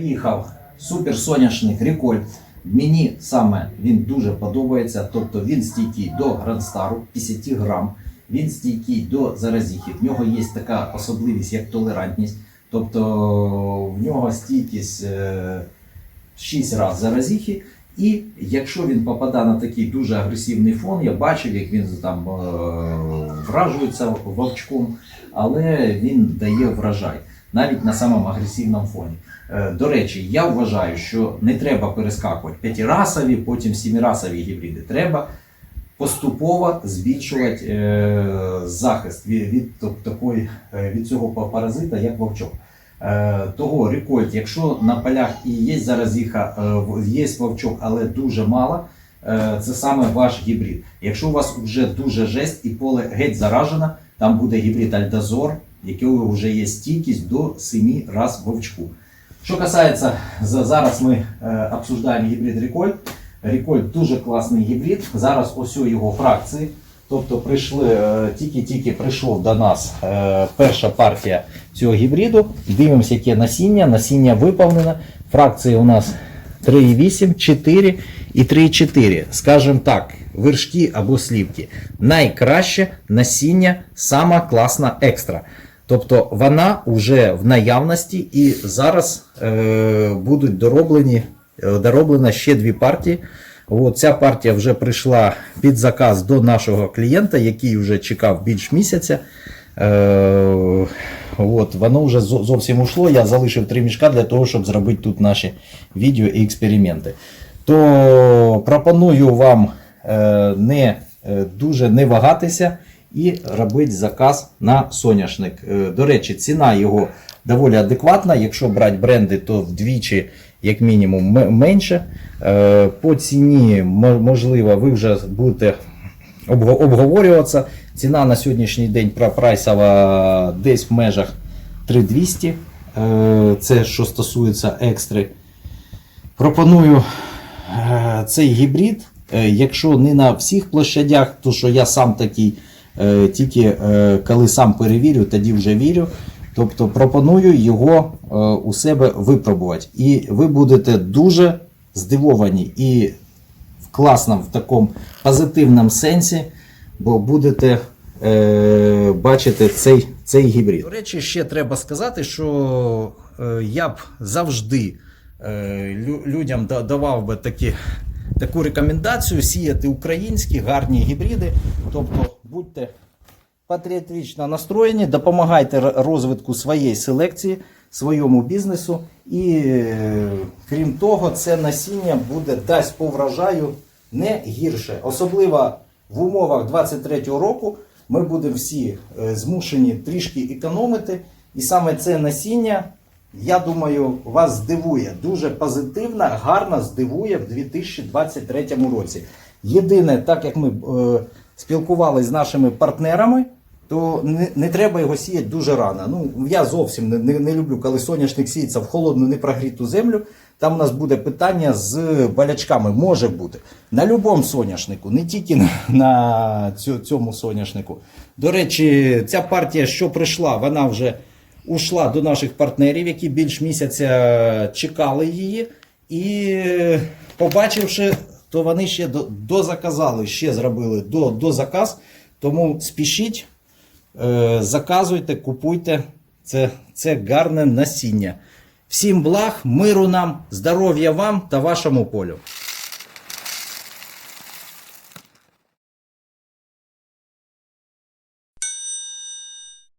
приїхав суперсоняшник Рекольт. Мені саме він дуже подобається. Тобто він стійкий до Грандстару 50 грам. Він стійкий до заразіхи. В нього є така особливість, як толерантність. Тобто в нього стійкість е, 6 разів заразіхи. І якщо він попадає на такий дуже агресивний фон, я бачив, як він там е, вражується вовчком, але він дає врожай навіть на самому агресивному фоні. Е, До речі, я вважаю, що не треба перескакувати п'ятирасові, потім сімирасові гібриди. Треба поступово збільшувати е, захист від, від, такої, е, від цього па- паразита, як вовчок. Того рекольт, якщо на полях і є заразіха, е, в- є вовчок, але дуже мало, це саме ваш гібрид. Якщо у вас вже дуже жесть і поле геть заражено, там буде гібрид Альдазор, якого вже є стійкість до 7 раз вовчку. Що касається, зараз ми е, обсуждаємо гібрид Рекольт. Рекольт дуже класний гібрид. Зараз ось його фракції. Тобто прийшли, е, тільки-тільки прийшов до нас е, перша партія цього гібриду. Дивимося, яке насіння. Насіння виповнено. Фракції у нас 3,8, 4 і 3,4. Скажімо так, вершки або слівки. Найкраще насіння, сама класна екстра. Тобто вона вже в наявності і зараз е, будуть дороблені, е, дороблено ще дві партії. От, ця партія вже прийшла під заказ до нашого клієнта, який вже чекав більш місяця. Е, от, воно вже зовсім ушло. Я залишив три мішка для того, щоб зробити тут наші відео і експерименти. То пропоную вам е, не е, дуже не вагатися і робити заказ на соняшник. Е, До речі, ціна його доволі адекватна. Якщо брати бренди, то вдвічі, як мінімум, менше. Е, По ціні, можливо, ви вже будете обговорюватися. Ціна на сьогоднішній день пра- прайсова десь в межах 3200. Е, Це що стосується екстри. Пропоную цей гібрид. Якщо не на всіх площадях, то що я сам такий, тільки е, коли сам перевірю, тоді вже вірю. Тобто пропоную його е, у себе випробувати. І ви будете дуже здивовані і в класному, в такому позитивному сенсі, бо будете е, бачити цей, цей гібрид. До речі, ще треба сказати, що е, я б завжди е, лю- людям да- давав би такі, таку рекомендацію сіяти українські гарні гібриди. Тобто будьте патріотично настроєні, допомагайте розвитку своєї селекції, своєму бізнесу. І е, крім того, це насіння буде дасть по врожаю не гірше. Особливо в умовах 23-го року ми будемо всі е, змушені трішки економити. І саме це насіння, я думаю, вас здивує. Дуже позитивно, гарно здивує в 2023 році. Єдине, так як ми е, спілкувалися з нашими партнерами, то не, не треба його сіяти дуже рано. Ну, я зовсім не, не, не люблю, коли соняшник сіється в холодну непрогріту землю. Там у нас буде питання з болячками. Може бути. На будь-якому соняшнику, не тільки на, цьому соняшнику. До речі, ця партія, що прийшла, вона вже ушла до наших партнерів, які більш місяця чекали її. І е, побачивши, то вони ще дозаказали, ще зробили до, до заказ. Тому спішіть, е, заказуйте, купуйте. Це, це гарне насіння. Всім благ, миру нам, здоров'я вам та вашому полю.